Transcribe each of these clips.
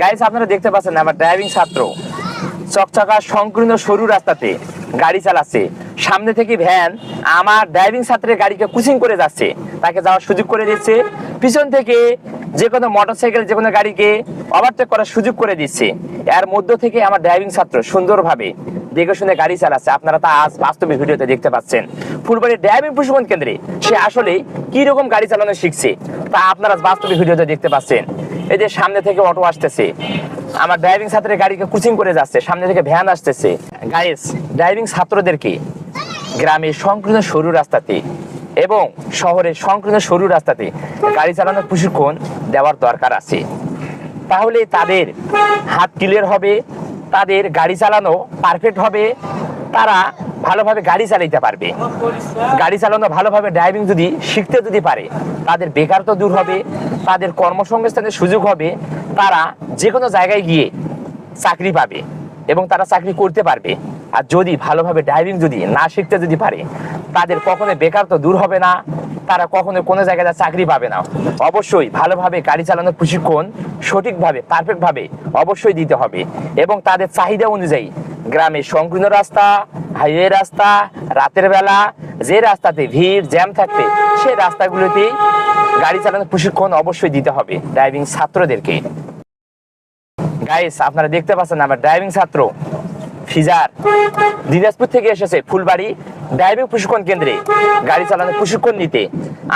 Guys আপনারা দেখতে পাচ্ছেন আমার ড্রাইভিং ছাত্র। চকচকা সংকীর্ণ সরু রাস্তাতে গাড়ি চালাচ্ছে। সামনে থেকে ভ্যান আমার ড্রাইভিং ছাত্রের গাড়িকে কুচিং করে যাচ্ছে। তাকে যাওয়ার সুযোগ করে দিচ্ছে। পিছন থেকে যে কোনো মোটরসাইকেল যে কোনো গাড়িকে ওভারটেক করার সুযোগ করে দিচ্ছে। এর মধ্য থেকে আমার ড্রাইভিং ছাত্র সুন্দরভাবে দেখে শুনে গাড়ি চালাচ্ছে। আপনারা তা আজ বাস্তবে ভিডিওতে দেখতে পাচ্ছেন। ফুলবাড়ির ড্রাইভিং প্রশিক্ষণ কেন্দ্রে সে আসলে কি রকম গাড়ি চালানো শিখছে তা আপনারা আজ বাস্তবে ভিডিওতে দেখতে পাচ্ছেন। এই যে সামনে থেকে অটো আসতেছে, আমার ড্রাইভিং ছাত্রের গাড়িকে কুচিং করে যাচ্ছে, সামনে থেকে ভ্যান আসতেছে। গাইস ড্রাইভিং ছাত্রদেরকে গ্রামের সংকীর্ণ সরু রাস্তাতে এবং শহরের সংকীর্ণ সরু রাস্তাতে গাড়ি চালানোর প্রশিক্ষণ দেওয়ার দরকার আছে। তাহলে তাদের হাত ক্লিয়ার হবে, তাদের গাড়ি চালানো পারফেক্ট হবে। তারা ভালোভাবে গাড়ি চালাইতে পারবে। গাড়ি চালানো ভালোভাবে ড্রাইভিং যদি শিখতে যদি পারে, তাদের বেকারত্ব দূর হবে, তাদের কর্মসংস্থানের সুযোগ হবে, তারা যে কোনো জায়গায় গিয়ে চাকরি পাবে এবং তারা চাকরি করতে পারবে। আর যদি ভালোভাবে ড্রাইভিং যদি না শিখতে যদি পারে, তাদের কখনো বেকারত্ব দূর হবে না, তারা কখনো কোনো জায়গায় চাকরি পাবে না। অবশ্যই ভালোভাবে গাড়ি চালানোর প্রশিক্ষণ সঠিকভাবে পারফেক্টভাবে অবশ্যই দিতে হবে এবং তাদের চাহিদা অনুযায়ী গ্রামে সংকীর্ণ রাস্তা হাইওয়ে রাস্তা, রাতের বেলা যে রাস্তাতে ভিড়, জ্যাম থাকবে, সে রাস্তাগুলোতেই গাড়ি চালানোর প্রশিক্ষণ অবশ্যই দিতে হবে ড্রাইভিং ছাত্রদেরকে। গাইস আপনারা দেখতে পাচ্ছেন আমার ড্রাইভিং ছাত্র, ফিজার, দিনাজপুর থেকে এসেছে ফুলবাড়ি, ড্রাইভিং প্রশিক্ষণ কেন্দ্রে গাড়ি চালানোর প্রশিক্ষণ নিতে।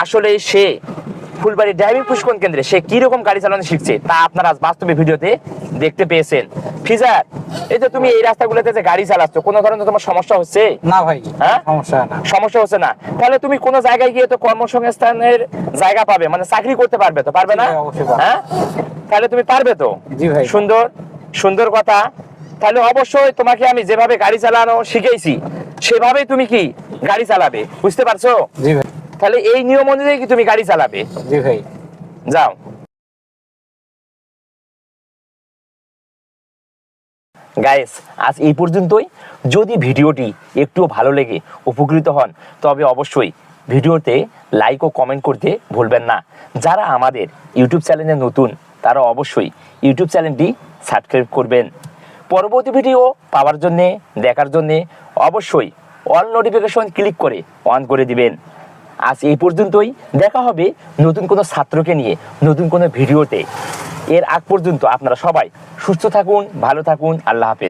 আসলে সে ফুলবাড়ি ড্রাইভিং প্রশিক্ষণ কেন্দ্রে? সে কি রকম গাড়ি চালানো শিখছে? তা আপনারা আজ বাস্তবে ভিডিওতে দেখতে পেয়েছেন। ফিজার এই যে তুমি এই রাস্তাগুলোতে যে গাড়ি চালাচ্ছ কোনো ধরনের তোমার সমস্যা হচ্ছে? না ভাই হ্যাঁ? সমস্যা না। সমস্যা হচ্ছে না। তাহলে তুমি কোন জায়গায় গিয়ে তো কর্মসংস্থানের জায়গা পাবে? মানে চাকরি করতে পারবে তো পারবে না। হ্যাঁ? তাহলে তুমি পারবে তো? জি ভাই। সুন্দর সুন্দর কথা। তাহলে অবশ্যই তোমাকে আমি যেভাবে গাড়ি চালানো শিখেছি সেভাবেই তুমি কি গাড়ি চালাবে? বুঝতে পারছ? জি ভাই। তাহলে এই নিয়ম অনুযায়ী কি তুমি গাড়ি চালাবে? জি ভাই। যাও। গাইস আজ এই পর্যন্তই। যদি ভিডিওটি একটুও ভালো লেগে উপকৃত হন তবে অবশ্যই ভিডিওতে লাইক ও কমেন্ট করতে ভুলবেন না। যারা আমাদের ইউটিউব চ্যানেলে নতুন তারা অবশ্যই ইউটিউব চ্যানেলটি সাবস্ক্রাইব করবেন। পরবর্তী ভিডিও পাওয়ার জন্যে দেখার জন্যে অবশ্যই অল নোটিফিকেশন ক্লিক করে অন করে দিবেন। আজ এই পর্যন্তই। দেখা হবে নতুন কোনো ছাত্রকে নিয়ে, নতুন কোনো ভিডিওতে। এর আগ পর্যন্ত আপনারা সবাই সুস্থ থাকুন, ভালো থাকুন, আল্লাহ হাফেজ।